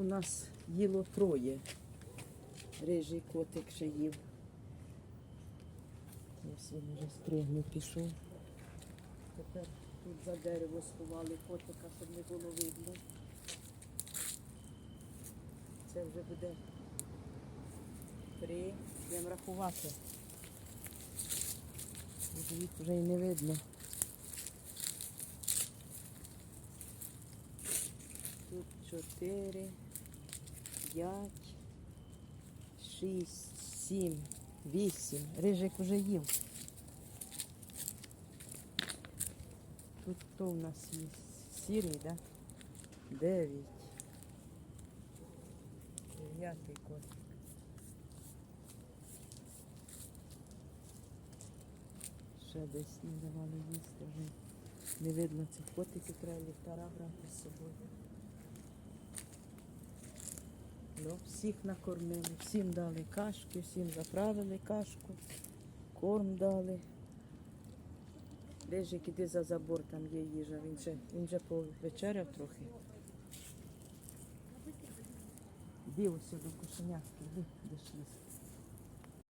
у нас їло троє. Рижий котик ще їв. Ось він вже спригнув, пішов. Тепер тут за дерево сховали котика, щоб не було видно. Це вже буде три. Будемо рахувати. Їх вже і не видно. Тут чотири, п'ять, шість, сім, вісім. Рижик вже їв. Тут хто у нас є? Сірий? Да? Дев'ять. Дев'ятий котик. Ще десь не давали їсти вже. Не видно цих котиків, треба ліхтара брати з собою. Ну, всіх накормили, всім дали кашки, всім заправили кашку, корм дали. Лежик іди за забор, там є їжа. Він вже, він вже повечеряв трохи. Іди ось до кошенятки, іди, їсти.